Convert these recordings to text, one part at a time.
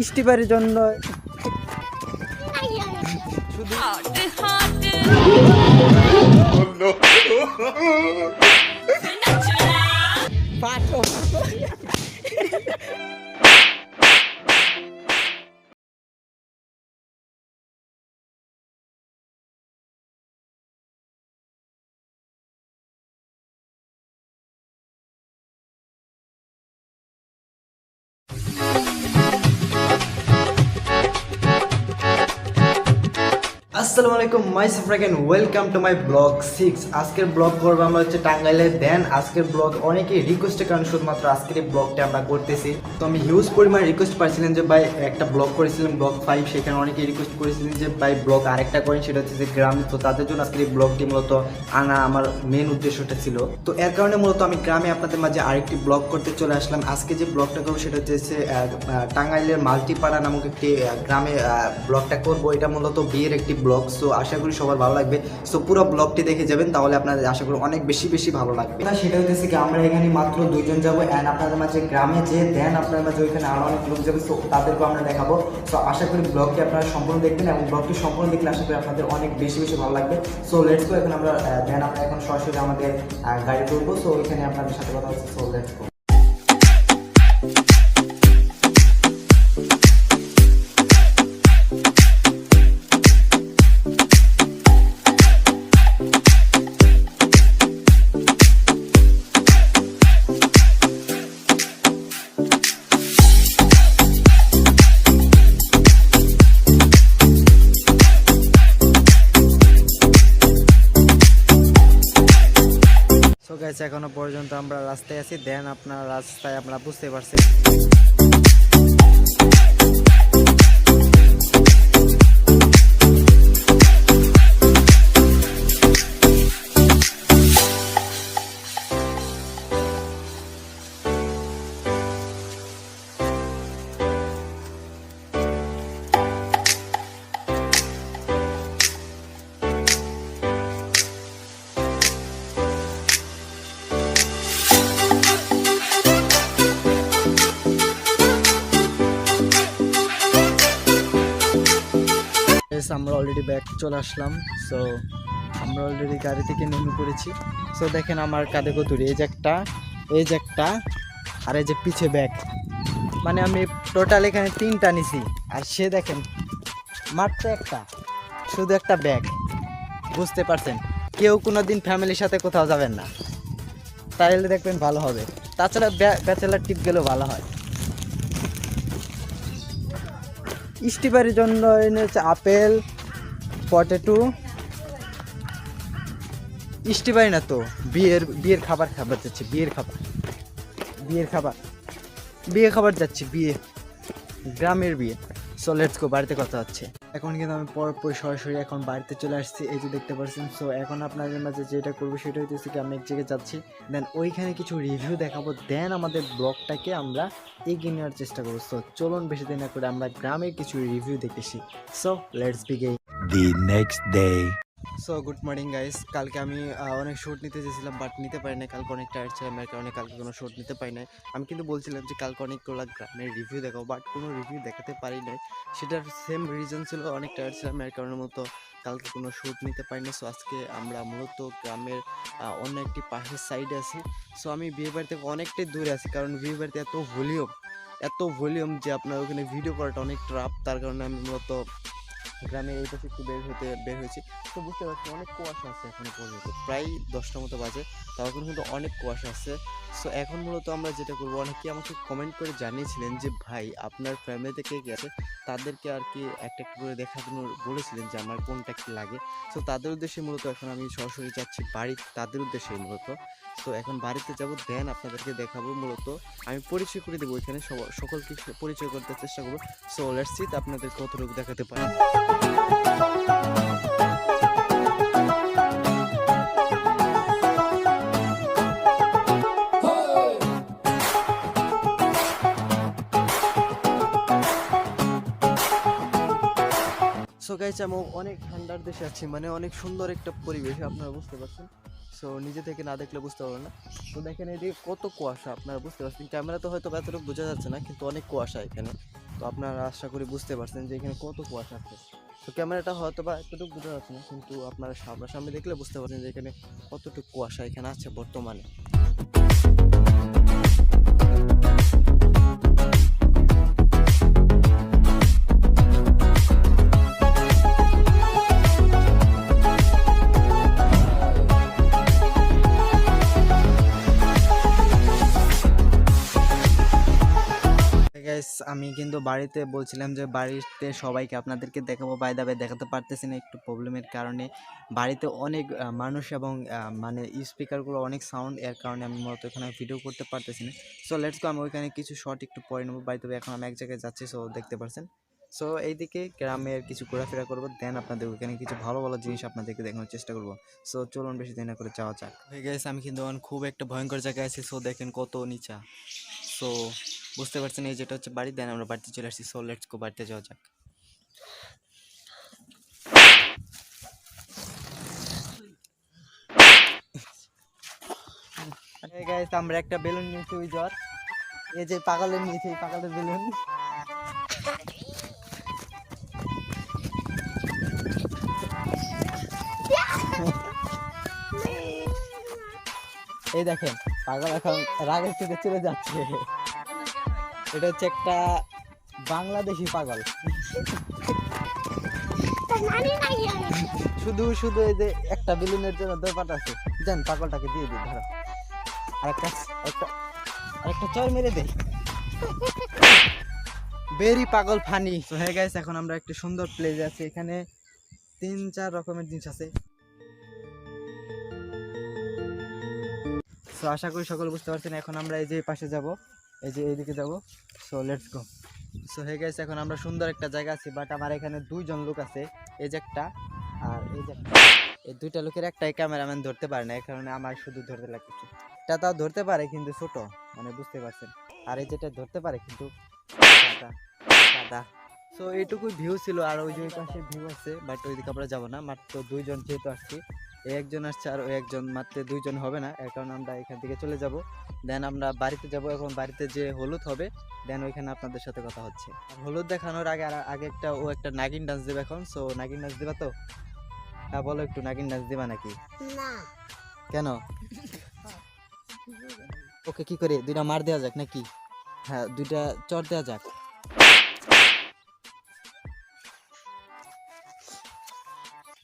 স্টিপারের জন্য শুধু আসসালামু আলাইকুম my সেফরাকেন welcome to my blog six আজকের ব্লগ করব আমরা হচ্ছে টাঙ্গাইলে দেন। আজকের ব্লগ অনেকেই রিকোয়েস্টের কারণে শুধুমাত্র আজকের এই ব্লগটা আমরা করতেছি। তো আমি হিউজ পরিমাণে রিকোয়েস্ট পাইছিলেন যে, ভাই, একটা ব্লগ করেছিলাম ব্লগ ফাইভ সেখানে অনেকেই রিকোয়েস্ট করেছিলেন যে, ভাই ব্লগ আরেকটা করেন সেটা হচ্ছে যে, গ্রামে। তো তাদের জন্য আজকের এই ব্লগটি মূলত আনা আমার মেন উদ্দেশ্যটা ছিল। তো এর কারণে মূলত আমি গ্রামে আপনাদের মাঝে আরেকটি ব্লগ করতে চলে আসলাম। আজকে যে ব্লগটা করব, সেটা হচ্ছে টাঙ্গাইলের মাল্টিপাড়া নামক একটি গ্রামে ব্লগটা করব। এটা মূলত বিয়ের একটি ব্লগ সো আশা করি সবার ভালো লাগবে। সো পুরো ব্লগটি দেখে যাবেন, তাহলে আপনাদের আশা করি অনেক বেশি বেশি ভালো লাগবে। সেটা হচ্ছে কি, আমরা এখানে মাত্র দুইজন যাব অ্যান্ড আপনাদের মাঝে গ্রামে যে দেন আপনাদের মাঝে ওইখানে আরও অনেক লোক যাবে সো তাদেরকেও আমরা দেখাবো। সো আশা করি ব্লগটি আপনারা সম্পূর্ণ দেখবেন, এবং ব্লগটি সম্পূর্ণ দেখলে আশা করি আপনাদের অনেক বেশি বেশি ভালো লাগবে। সো লেটস গো এখন আমরা দেন আমরা এখন সরাসরি আমাদের গাড়ি করব সো ওইখানে আপনাদের সাথে কথা হচ্ছে সো লেটস গো এখনও পর্যন্ত আমরা রাস্তায় আছি। দেন আপনার রাস্তায় আমরা বুঝতে পারছি। অলরেডি ব্যাক চলে আসলাম। সো আমরা অলরেডি গাড়ি থেকে নেমে পড়েছি। সো দেখেন আমার কাঁধে কতুরি। এই যে একটা, এই যে একটা, আর এই যে পিছে ব্যাগ মানে আমি টোটাল এখানে তিনটা নিছি। আর সে দেখেন, মাত্র একটা, শুধু একটা ব্যাগ বুঝতে পারছেন? কেউ কোনো দিন ফ্যামিলির সাথে কোথাও যাবেন না। তাইলে দেখবেন ভালো হবে। তাছাড়া ব্যাচেলার টিপ গেলেও ভালো হয়। স্টিপারের জন্য এনে হচ্ছে আপেল পটেটো স্টিপারি না তো? বিয়ের বিয়ের খাবার খাবার যাচ্ছে, বিয়ের খাবার। বিয়ের খাবার। বিয়ে খাবার যাচ্ছে, বিয়ে। গ্রামের বিয়ে। সো লেটস গো বাড়িতে কথা হচ্ছে। এখন কিন্তু আমি পরপর সরাসরি এখন বাড়িতে চলে আসছি, এই যে দেখতে পাচ্ছেন সো এখন আপনাদের মাঝে যেটা করব সেটা হচ্ছে কি, আমি এক জায়গায় যাচ্ছি। দেন ওইখানে কিছু রিভিউ দেখাবো। দেন আমাদের ব্লগটাকে আমরা এগিয়ে নেওয়ার চেষ্টা করব। সো চলুন বেশি দিন না করে আমরা গ্রামের কিছু রিভিউ দেখেছি so let's begin the next day. So good morning guys কালকে আমি অনেক শ্যুট নিতে চেয়েছিলাম বাট নিতে পারি না কালকে অনেক টায়ার্ড ছিলাম এর কারণে কালকে কোনো শ্যুট নিতে পারি না আমি কিন্তু বলছিলাম যে, কালকে অনেকগুলো গ্রামের রিভিউ দেখাবো বাট কোনো রিভিউ দেখাতে পারি নাই। সেটার সেম রিজন ছিল অনেক টায়ার্ড ছিলাম এর কারণে মতো কালকে কোনো শ্যুট নিতে পারি না সো আজকে আমরা মূলত গ্রামের অন্য একটি পাশের সাইডে আছি। সো আমি বিয়ে বাড়ি থেকে অনেকটাই দূরে আছি, কারণ বিয়ে বাড়িতে এত ভলিউম এত ভলিউম যে আপনার ওখানে ভিডিও করাটা অনেক ট্রাপ তার কারণে আমি মূলত গ্রামের এই পাশে একটু বের হতে, বের হয়েছি। তো বুঝতে পারছি অনেক কুয়াশা আছে এখনও পর্যন্ত। প্রায় দশটা মতো বাজে, তাও কিন্তু অনেক কুয়াশা আছে। সো এখন মূলত আমরা যেটা করব, অনেকে আমাকে কমেন্ট করে জানিয়েছিলেন যে, ভাই, আপনার ফ্যামিলি থেকে গেছে তাদেরকে আর কি একটা একটা করে দেখার বলেছিলেন যে, আমার কোনটা কি লাগে? সো তাদের উদ্দেশ্যে মূলত এখন আমি সরাসরি যাচ্ছি বাড়ি তাদের উদ্দেশ্যে মূলত। তো এখন বাড়িতে যাব দেন আপনাদেরকে দেখাবো মূলত। আমি পরিচয় করে দেবো এখানে সকলকে পরিচয় করতে চেষ্টা করব। সো লেটস আপনাদের কতটুকু দেখাতে পারি। সো আমি অনেক ঠান্ডার দেশে আছি মানে অনেক সুন্দর একটা পরিবেশ, আপনারা বুঝতে পারছেন। সো নিজে থেকে না দেখলে বুঝতে পারবেন না। তো দেখেন এদিকে কত কুয়াশা, আপনারা বুঝতে পারছেন। ক্যামেরা তো হয়তো এতটুকু বোঝা যাচ্ছে না, কিন্তু অনেক কুয়াশা এখানে। তো আপনারা আশা করি বুঝতে পারছেন যে এখানে কত কুয়াশা আছে। তো ক্যামেরাটা হয়তো বা এতটুকু বোঝা যাচ্ছে না, কিন্তু আপনারা সামনাসামনি দেখলে বুঝতে পারছেন যে এখানে কতটুকু কুয়াশা এখানে আছে বর্তমানে। আমি কিন্তু বাড়িতে বলছিলাম যে বাড়িতে সবাইকে আপনাদেরকে দেখাবো। বাই দাবে দেখাতে পারতেছি না একটু প্রবলেমের কারণে। বাড়িতে অনেক মানুষ এবং মানে স্পিকারগুলো অনেক সাউন্ড এর কারণে আমি মূলত এখানে ভিডিও করতে পারতেছি না। সো লেটস গো আমি ওইখানে কিছু শর্ট একটু পরে নেব। বাড়িতে এখন আমি এক জায়গায় যাচ্ছি সো দেখতে পারছেন। সো এইদিকে গ্রামের কিছু ঘোরাফেরা করব দেন আপনাদের ওইখানে কিছু ভালো ভালো জিনিস আপনাদেরকে দেখানোর চেষ্টা করব। সো চলুন বেশি দিন করে যাওয়া যাক। হয়ে গেছে আমি কিন্তু খুব একটা ভয়ঙ্কর জায়গায় আছি সো দেখেন কত নিচা। সো বুঝতে পারছেন, এই যেটা হচ্ছে বাড়ি, দেন আমরা বাড়িতে চলে আসছি। সো লেটস গো বাড়িতে যাওয়া যাক। আমরা একটা বেলুন নিয়েছি, ওই জ্বর। এই যে পাগলের নিয়েছি, এই পাগলের বেলুন। এই দেখেন, পাগল এখন রাগের থেকে চলে যাচ্ছে। এটা হচ্ছে একটা বাংলাদেশি পাগল। শুধু শুধু এই যে একটা বেলুনের জন্য দোপাট আছে। যান পাগলটাকে দিয়ে দিই ধরো। আরেকটা একটা আরেকটা চর মেরে দে বেরি পাগল ফানি তো হয়ে গেছে এখন আমরা একটা সুন্দর প্লেস আছে। এখানে তিন চার রকমের জিনিস আছে। সো আশা করি সকল বুঝতে পারছেন। এখন আমরা এই যে পাশে যাব। এই যে এইদিকে যাব সো লেটস গো সো হয়ে গেছে এখন আমরা সুন্দর একটা জায়গা আছি বাট আমার এখানে দুইজন লোক আছে, এই যে একটা আর এই যে একটা। এই দুইটা লোকের একটাই ক্যামেরাম্যান ধরতে পারে না, এই কারণে আমার শুধু ধরতে লাগছে এটা তাও ধরতে পারে, কিন্তু ছোট মানে বুঝতে পারছেন। আর এই যেটা ধরতে পারে, কিন্তু সাদা সো এইটুকুই ভিউ ছিল, আর ওই যে পাশে ভিউ আছে বাট ওইদিকে আমরা যাব না, মাত্র দুইজন যেহেতু আসছি একজন আসছে আর ওই একজন মাত্র দুইজন হবে না এর কারণে আমরা এখান থেকে চলে যাব। দেন আমরা বাড়িতে যাব এখন বাড়িতে যে হলুদ হবে দেন ওইখানে আপনাদের সাথে কথা হচ্ছে। হলুদ দেখানোর আগে আর আগে একটা ও একটা নাগিন ডান্স দেবে এখন সো নাগিন ডান্স দেবা তো? হ্যাঁ বলো একটু নাগিন ডান্স দেবা নাকি? না। কেন? ওকে কি করে দুইটা মার দেওয়া যাক নাকি? হ্যাঁ দুইটা চর দেওয়া যাক।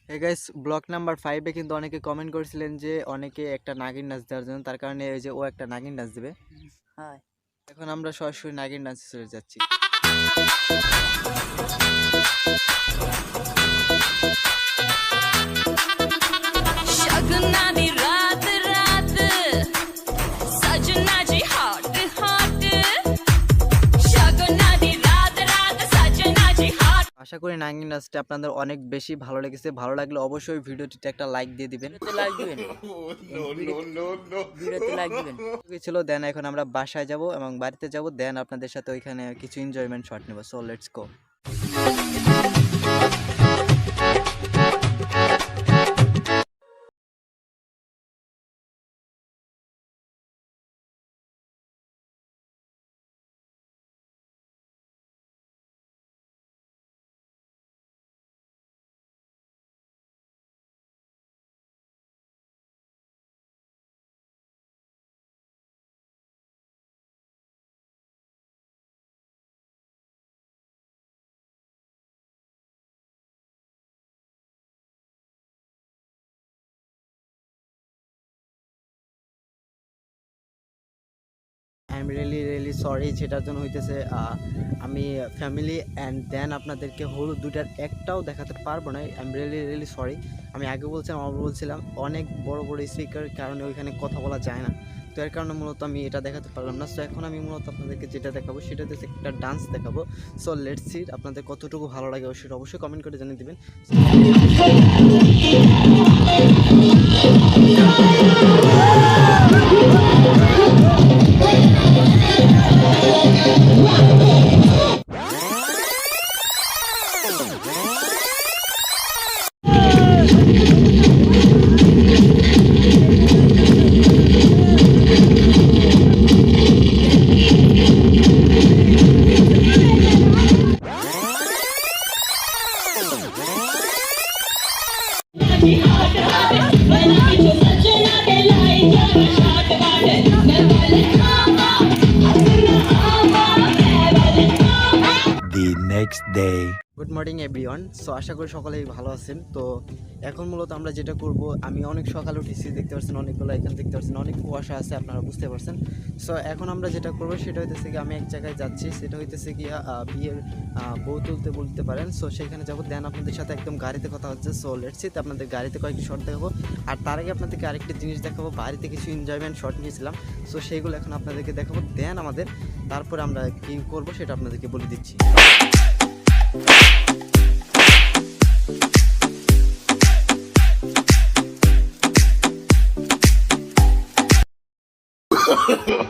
গাইস ব্লক নাম্বার ফাইভে কিন্তু অনেকে কমেন্ট করেছিলেন যে অনেকে একটা নাগিন নাচ দেওয়ার জন্য তার কারণে ওই যে ও একটা নাগিন ডান্স দেবে। হয়। এখন আমরা সরাসরি নাগিন নাচে চলে যাচ্ছি। করি নাগিন ডান্সটা আপনাদের অনেক বেশি ভালো লেগেছে। ভালো লাগলে অবশ্যই ভিডিওটিতে একটা লাইক দিয়ে দিবেন। লাইক দিবেন? ভিডিওতে লাইক দিবেন? ছিল দেন এখন আমরা বাসায় যাব এবং বাড়িতে যাব। দেন আপনাদের সাথে ওইখানে কিছু এনজয়মেন্ট শট নেব। So let's go I am really really sorry যেটার জন্য হইতেছে আমি ফ্যামিলি অ্যান্ড দেন আপনাদেরকে হলুদ দুটার একটাও দেখাতে পারব না। I am really really sorry আমি আগে বলছিলাম, আবার বলছিলাম, অনেক বড় বড় স্পিকার কারণে ওইখানে কথা বলা যায় না। তো এর কারণে মূলত আমি এটা দেখাতে পারলাম না। সো এখন আমি মূলত আপনাদেরকে যেটা দেখাবো, সেটা হচ্ছে একটা ডান্স দেখাবো। সো লেট সি আপনাদের কতটুকু ভালো লাগে সেটা অবশ্যই কমেন্ট করে জানিয়ে দেবেন। One, two, day. Good morning everyone so আশা করি সকলেই ভালো আছেন। তো, এখন মূলত আমরা যেটা করব, আমি অনেক সকালে উঠেছি, দেখতে পাচ্ছেন অনেকগুলো এখানে দেখতে পাচ্ছেন অনেক কুয়াশা আছে, আপনারা বুঝতে পারছেন। সো এখন আমরা যেটা করব, সেটা হইতেছে কি আমি এক জায়গায় যাচ্ছি, সেটা হইতেছে কি বিয়ের বউ তুলতে বলতে পারেন। সো সেখানে যাব দেন আপনাদের সাথে একদম গাড়িতে কথা হচ্ছে। সো লেটস তো আপনাদের গাড়িতে কয়েকটি শর্ট দেখাবো। আর তার আগে আপনাদেরকে আরেকটি জিনিস দেখাবো, বাড়িতে কিছু এনজয়মেন্ট শর্ট নিয়েছিলাম। সো সেইগুলো এখন আপনাদেরকে দেখাবো দেন আমাদের, তারপরে আমরা কী করব, সেটা আপনাদেরকে বলে দিচ্ছি।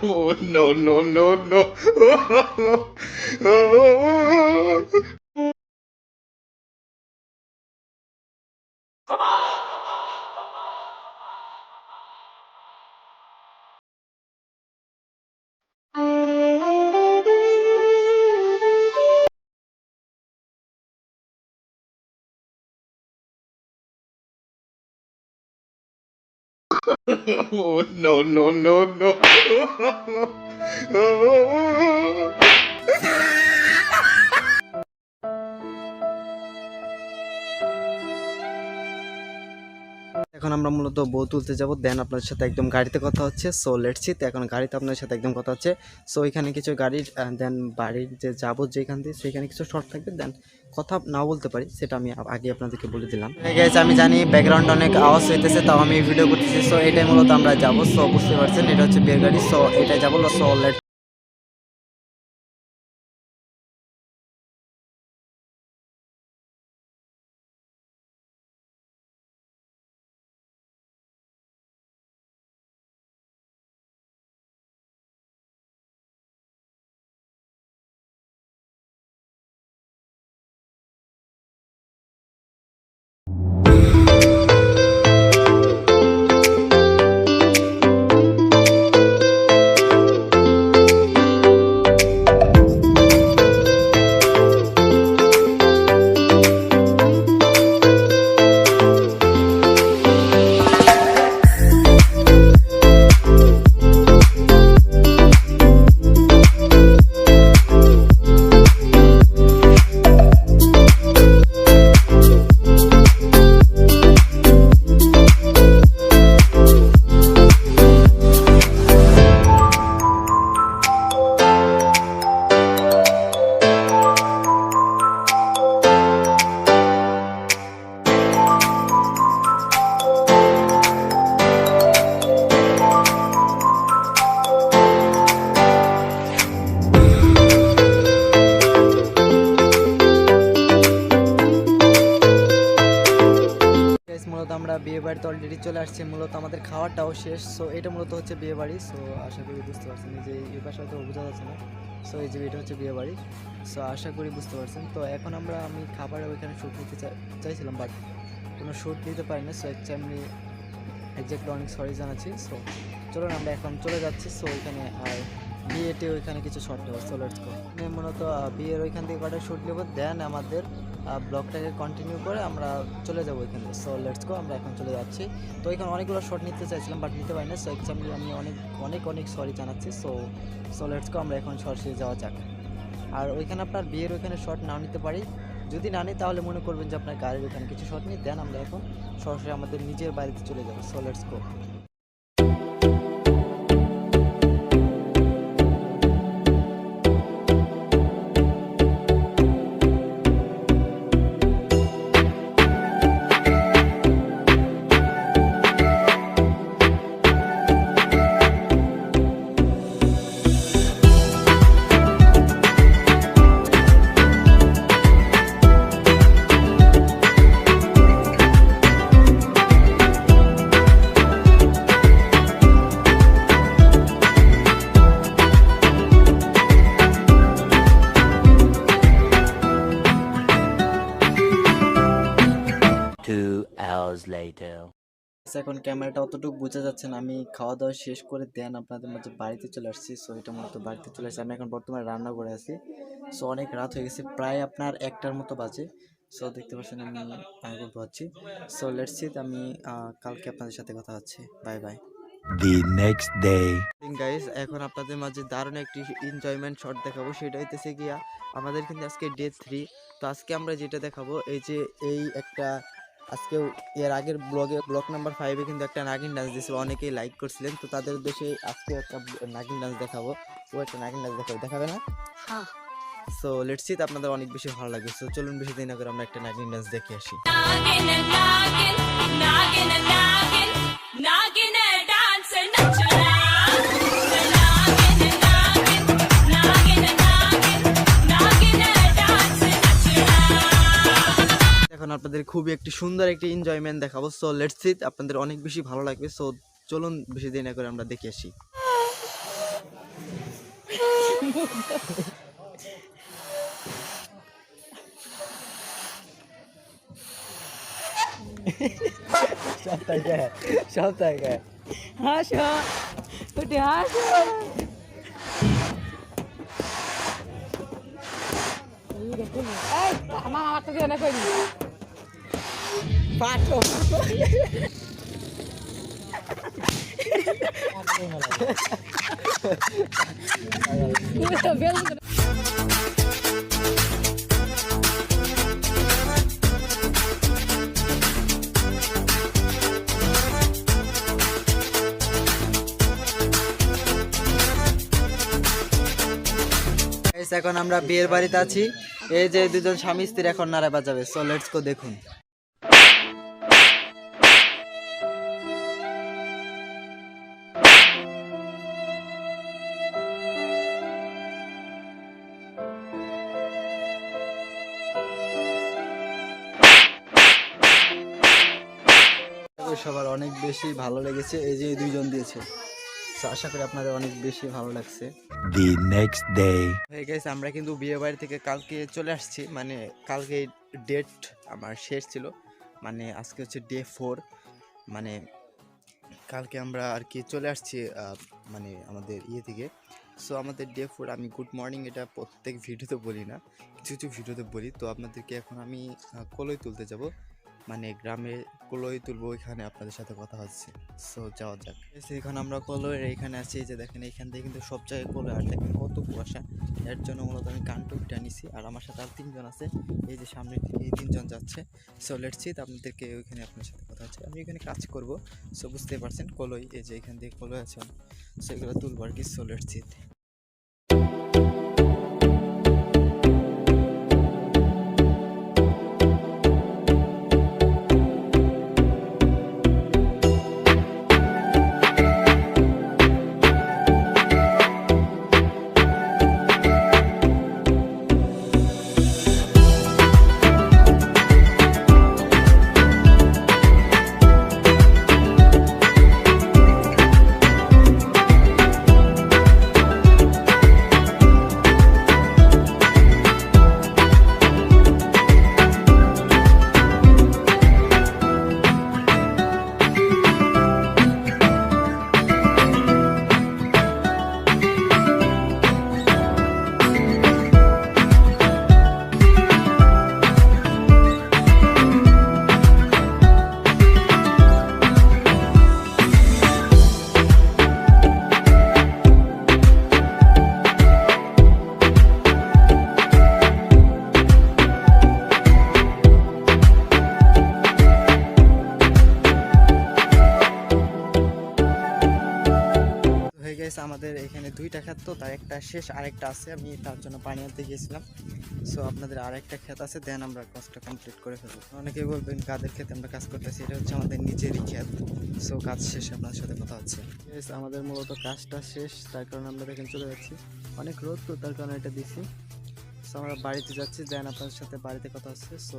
Oh, no, no, no, no. Oh, no, no, no, no. এখন আমরা মূলত বউ তুলতে যাব দেন আপনার সাথে একদম গাড়িতে কথা হচ্ছে সো লেটসি তো এখন গাড়িতে আপনার সাথে একদম কথা হচ্ছে সো এখানে কিছু গাড়ির দেন বাড়ির যে যাব যেখান দিয়ে সেখানে কিছু শর্ট থাকবে দেন কথা না বলতে পারি, সেটা আমি আগে আপনাদেরকে বলে দিলাম। আমি জানি ব্যাকগ্রাউন্ড অনেক আওয়াজ হইতেছে, তাও আমি ভিডিও করতেছি সো এটাই মূলত আমরা যাব সো বুঝতে পারছেন, এটা হচ্ছে বিয়ের গাড়ি সো এটাই যাব সো লেট শেষ সো এটা মূলত হচ্ছে বিয়ে বাড়ি সো আশা করি বুঝতে পারছেন। যে এই পাশে হয়তো বোঝা যাচ্ছে না সো এই যে এটা হচ্ছে বিয়ে বাড়ি সো আশা করি বুঝতে পারছেন। তো এখন আমরা, আমি খাবারে ওইখানে শ্যুট নিতে চাইছিলাম বাট কোনো শ্যুট নিতে পারি না সো আমি একজ্যাক্টলি অনেক সরি জানাচ্ছি। সো চলুন, আমরা এখন চলে যাচ্ছি সো ওইখানে আর বিয়েতে ওইখানে কিছু শর্ট নেব সো লেটস মূলত বিয়ের ওইখান থেকে কটা শ্যুট নেব দেন আমাদের ব্লগটাকে কন্টিনিউ করে আমরা চলে যাব ওইখানে সো লেটস গো আমরা এখন চলে যাচ্ছি। তো এখানে অনেকগুলো শর্ট নিতে চাইছিলাম বাট নিতে পারি না সো এক্সাম্পলি আমি অনেক অনেক অনেক সরি জানাচ্ছি। সো সো লেটস গো আমরা এখন সরাসরি যাওয়া যাক। আর ওইখানে আপনার বিয়ের ওইখানে শর্ট নাও নিতে পারি। যদি না নিই, তাহলে মনে করবেন যে আপনার গাড়ির ওখানে কিছু শর্ট নিই। দেন আমরা এখন সরাসরি আমাদের নিজের বাড়িতে চলে যাব। So let's go hours later. এখন ক্যামেরাটা অতটুকু বোঝা যাচ্ছে না। আমি খাওয়া দাওয়া শেষ করে দেন আপনাদের মাঝে বাড়িতে চলে আসছি। সো এটা মূলত বাড়িতে চলে আসছি। আমি এখন বর্তমানে রান্না করে আছি। সো অনেক রাত হয়ে গেছে। প্রায় আপনার একটার মতো বাজে। সো দেখতে পাচ্ছেন আমি আগে ভাবছি সো লেটস আমি আহ, কালকে আপনাদের সাথে কথা হচ্ছে। Bye bye the next day. Guys এখন আপনাদের মাঝে দারুণ একটি এনজয়মেন্ট শট দেখাবো। সেটা হইতেছে গিয়া আমাদের কিন্তু আজকে ডে থ্রি তো আজকে আমরা যেটা দেখাবো এই যে এই একটা আজকেও এর আগের ব্লগে ব্লগ নাম্বার ফাইভে কিন্তু একটা নাগিন ডান্স দিয়েছিল অনেকেই লাইক করছিলেন তো তাদের উদ্দেশ্যে আজকে একটা নাগিন ডান্স দেখাবো। ও একটা নাগিন ডান্স দেখাবো দেখাবে না? সো লেটস সি আপনাদের অনেক বেশি ভালো লাগবে। সো চলুন বেশি দিন আগে আমরা একটা নাগিন ডান্স দেখে আসি। নাগিন নাগিন নাগিন নাগিন এখন আপনাদের খুবই একটি সুন্দর একটি এনজয়মেন্ট দেখাবো। সো লেটস সি আপনাদের অনেক বেশি ভালো লাগবে। সো চলুন বেশি দিন করে আমরা দেখে আসি। সব তাই সব তাই হাসো। উঠে হাসো। আমার আমার তো দিয়ে পাঠো এখন আমরা বিয়ের বাড়িতে আছি। এই যে দুজন স্বামী স্ত্রী এখন নাড়া বাজাবে সো লেটস গো দেখুন। সবার অনেক বেশি ভালো লেগেছে এই যে দুইজন দিয়েছে। আশা করি আপনাদের অনেক বেশি ভালো লাগছে। The next day. হয়ে গেছে আমরা কিন্তু বিয়ে বাড়ি থেকে কালকে চলে আসছি মানে কালকে ডেট আমার শেষ ছিল মানে আজকে হচ্ছে ডে ফোর মানে কালকে আমরা আর কি চলে আসছি মানে আমাদের ইয়ে থেকে। সো আমাদের ডে ফোর আমি গুড মর্নিং এটা প্রত্যেক ভিডিওতে বলি না কিছু কিছু ভিডিওতে বলি। তো আপনাদেরকে এখন আমি কলই তুলতে যাব। মানে গ্রামে কলই তুলবো, ওইখানে আপনাদের সাথে কথা হচ্ছে। সো যাওয়া যাক। এখানে আমরা কলয়ের এখানে আছি যে দেখেন, এইখান থেকে কিন্তু সব জায়গায় কলই, আর দেখেন কত কুয়াশা। এর জন্য মূলত আমি কানটুকটা নিছি, আর আমার সাথে আর তিনজন আছে। এই যে সামনের দিকে এই তিনজন যাচ্ছে। সো লেটস সি আপনাদেরকে ওইখানে আপনার সাথে কথা হচ্ছে। আমি এখানে কাজ করব। সো বুঝতে পারছেন, কলই, এই যে এখান থেকে কলই আছে সো এগুলো তুলবো আর কি। সো লেটস দুইটা ক্ষেত তো, তার একটা শেষ, আরেকটা আছে। আমি তার জন্য পানি আনতে গিয়েছিলাম। সো আপনাদের আরেকটা ক্ষেত আছে দেন আমরা কাজটা কমপ্লিট করে ফেলব। অনেকেই বলবেন, কাদের ক্ষেতে আমরা কাজ করতেছি? এটা হচ্ছে আমাদের নিজেরই ক্ষেত। সো কাজ শেষে আপনার সাথে কথা হচ্ছে। আমাদের মূলত কাজটা শেষ, তার কারণে আমরা দেখেন চলে যাচ্ছি। অনেক রোদ তো, তার কারণে এটা দিছি। সো আমরা বাড়িতে যাচ্ছি দেন আপনার সাথে বাড়িতে কথা হচ্ছে। সো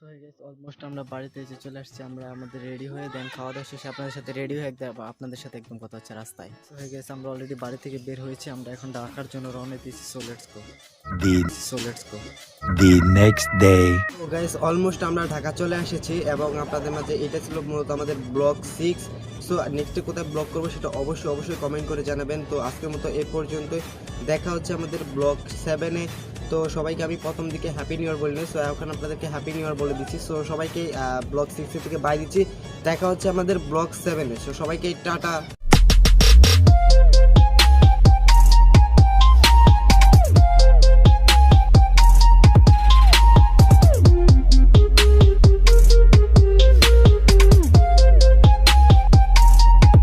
সো গাইস অলমোস্ট আমরা বাড়িতে এসে চলে আসছি আমরা আমাদের রেডি হয়ে দেন খাওয়া দাওয়া শেষে আপনাদের সাথে রেডি হয়ে একদম আপনাদের সাথে একদম কথা হচ্ছে রাস্তায়। সো হয়ে গেছে আমরা অলরেডি বাড়ি থেকে বের হয়েছি আমরা এখন ঢাকার জন্য রওনা দিয়েছি so let's go The so let's go day. তো গাইস অলমোস্ট আমরা ঢাকা চলে এসেছি এবং আপনাদের মাঝে এটা ছিল মূলত আমাদের ব্লক সিক্স সো নেক্সটে কোথায় ব্লগ করব সেটা অবশ্যই অবশ্যই কমেন্ট করে জানাবেন। তো আজকের মতো এ পর্যন্ত দেখা হচ্ছে আমাদের ব্লগ সেভেনে তো সবাইকে আমি প্রথম দিকে হ্যাপি নিউ ইয়ার বলিনি সো এখন আপনাদেরকে হ্যাপি নিউ ইয়ার বলে দিচ্ছি। সো সবাইকে ব্লগ সিক্সের থেকে বাই দিচ্ছি। দেখা হচ্ছে আমাদের ব্লগ সেভেনে সো সবাইকে টাটা।